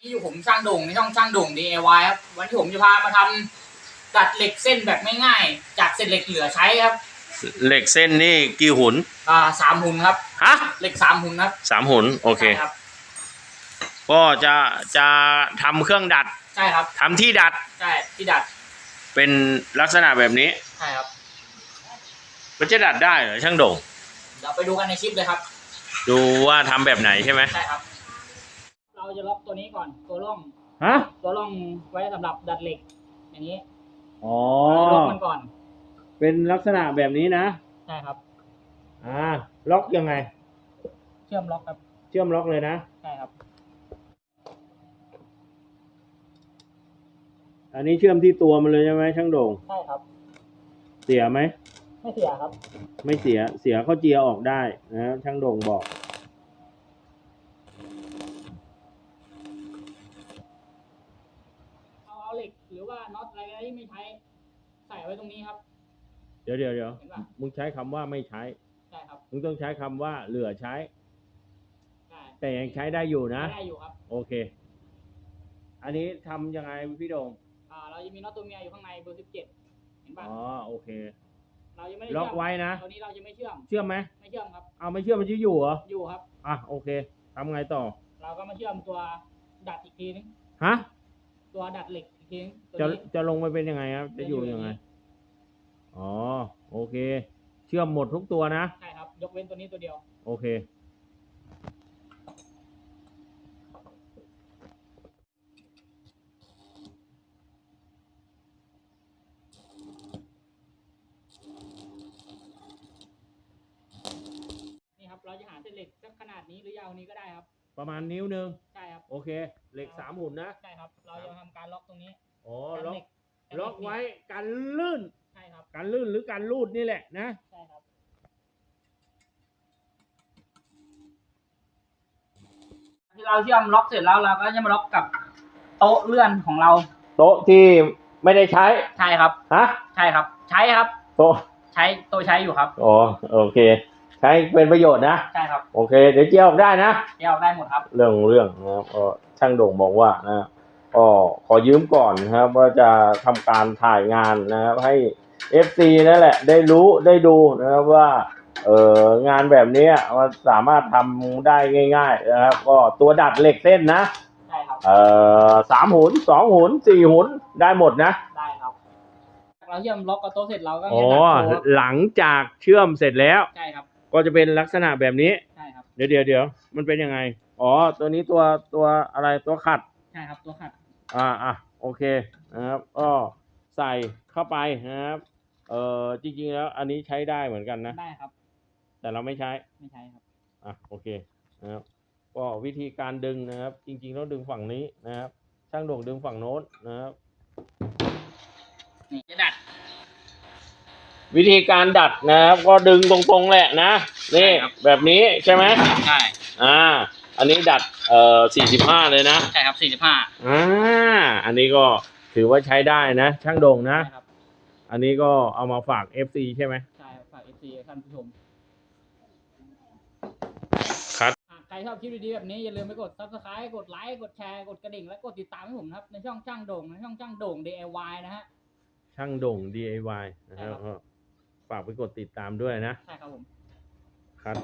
นี่อยู่ผมช่างโด่งในช่องช่างโด่ง DIY ครับวันที่ผมจะพามาทำดัดเหล็กเส้นแบบง่ายๆจากเศษเหล็กเหลือใช้ครับ เหล็กเส้นนี่กี่หุนอ่าสามหุ่นครับ ฮะเหล็กสามหุ่นครับสามหุนโอเค ใช่ครับก็จะจะทำเครื่องดัดใช่ครับทำที่ดัดใช่ที่ดัดเป็นลักษณะแบบนี้ใช่ครับมันจะดัดได้เหรอช่างโด่งเดี๋ยวไปดูกันในคลิปเลยครับ ดูว่าทำแบบไหนใช่ไหม ใช่ครับเรา จะล็อกตัวนี้ก่อน ตัวร่อง ฮะ ตัวร่องไว้สำหรับดัดเหล็ก อย่างนี้อ๋อเราล็อกมันก่อน เป็นลักษณะแบบนี้นะ ใช่ครับ อ่า ล็อกยังไง เชื่อมล็อกครับ เชื่อมล็อกเลยนะ ใช่ครับ อันนี้เชื่อมที่ตัวมันเลยใช่ไหมช่างโด่ง ใช่ครับ เสียไหม ไม่เสียครับ ไม่เสีย เสียเข้าเจียออกได้นะช่างโด่งบอก เอาเอาเหล็กหรือว่า น็อตอะไรที่ไม่ใช้ใส่ไว้ตรงนี้ครับ เดี๋ยวเดี๋ยวเดี๋ยวเห็นปะ มึงใช้คำว่าไม่ใช้ ใช่ครับมึงต้องใช้คำว่าเหลือใช้ ใช่แต่ยังใช้ได้อยู่นะได้อยู่ครับโอเค อันนี้ทำยังไงพี่โด่งอ่าเราจะมีน็อตตัวเมียอยู่ข้างในเบอร์สิบเจ็ดเห็นปะอ๋อโอเค เรายังไม่ได้ล็อกไว้นะ ตัวนี้เราจะไม่เชื่อมเชื่อมไหมไม่เชื่อมครับ เอาไม่เชื่อมมันจะอยู่เหรอ อยู่ครับ อะโอเคทำไงต่อ เราก็มาเชื่อมตัวดัดอีกทีนึงฮะ ตัวดัดเหล็กอีกทีนึงตัวจะนี้จะลงไปเป็นยังไงครับ จะอยู่ยังไง อ๋อ โอเค เชื่อมหมดทุกตัวนะ ใช่ครับ ยกเว้นตัวนี้ตัวเดียว โอเค นี่ครับ เราจะหาเส้นเหล็กสักขนาดนี้หรือยาวนี้ก็ได้ครับ ประมาณนิ้วหนึ่งใช่ครับโอเคเหล็กสามหุ่นนะใช่ครับ เราจะทำการล็อกตรงนี้อ๋อกันล็อเหกกันล็อกเหไว้กันลื่นใช่ครับกันลื่นหรือกันรูดนี่แหละนะ ใช่ครับที่เราเชื่อมล็อกเสร็จแล้วเราก็จะมาล็อกกับโต๊ะเลื่อนของเราโต๊ะที่ไม่ได้ใช้ใช่ครับ ฮะใช่ครับ ใช้ครับ โต๊ะใช้โต๊ะใช้อยู่ครับ อ๋อโอเค ใช้เป็นประโยชน์นะ ใช่ครับโอเค เดี๋ยวเจียออกได้นะเดี๋ยวได้หมดครับ เรื่องเรื่องนะครับก็ช่างโด่งบอกว่านะก็ขอยืมก่อนนะครับว่าจะทำการถ่ายงานนะครับ ให้ FC นั่นแหละ ได้รู้ได้ดูนะครับว่าเอองานแบบเนี้ยมันสามารถทำได้ง่าย ๆ นะครับ ก็ตัวดัดเหล็กเส้นนะใช่ครับเอ่อสามหุนสองหุนสี่หุนได้หมดนะได้ครับเราเชื่อมล็อกกับโต๊ะเสร็จเราก็อ๋อจะดัดโต๊ะหลังจากเชื่อมเสร็จแล้วใช่ครับ ก็จะเป็นลักษณะแบบนี้ ใช่ครับ เดี๋ยวเดี๋ยวเดี๋ยวมันเป็นยังไง อ๋อ ตัวนี้ตัวตัวอะไรตัวขัด ใช่ครับ ตัวขัด อ่าอะโอเคนะครับก็ใส่เข้าไปนะครับ เอ่อจริง ๆ แล้วอันนี้ใช้ได้เหมือนกันนะ ได้ครับ แต่เราไม่ใช้ ไม่ใช่ครับ อะโอเคนะครับก็วิธีการดึงนะครับ จริงๆแล้วดึงฝั่งนี้นะครับ ช่างโด่งดึงฝั่งโน้นนะครับ นี่จะดัด วิธีการดัดนะครับ ก็ดึงตรงๆแหละนะนี่ใช่ครับ แบบนี้ใช่ไหมใช่อ่า อันนี้ดัดเอ่อ45 เลยนะใช่ครับสี่สิบห้าอ่าอันนี้ก็ถือว่าใช้ได้นะ ช่างโด่งนะใช่ครับอันนี้ก็เอามาฝาก FC ใช่ไหม ใช่ครับฝากเอฟซีท่านผู้ชมครับ หากใครชอบคลิปดีๆแบบนี้อย่าลืมไปกด subscribe กดไลค์กดแชร์กดกระดิ่งและกดติดตามให้ผมนะครับในช่องช่างโด่งในช่องช่างโด่ง DIY นะฮะ ช่างโด่ง DIY นะครับใช่ครับก็ ฝากไปกดติดตามด้วยนะ ใช่ครับผม ครับ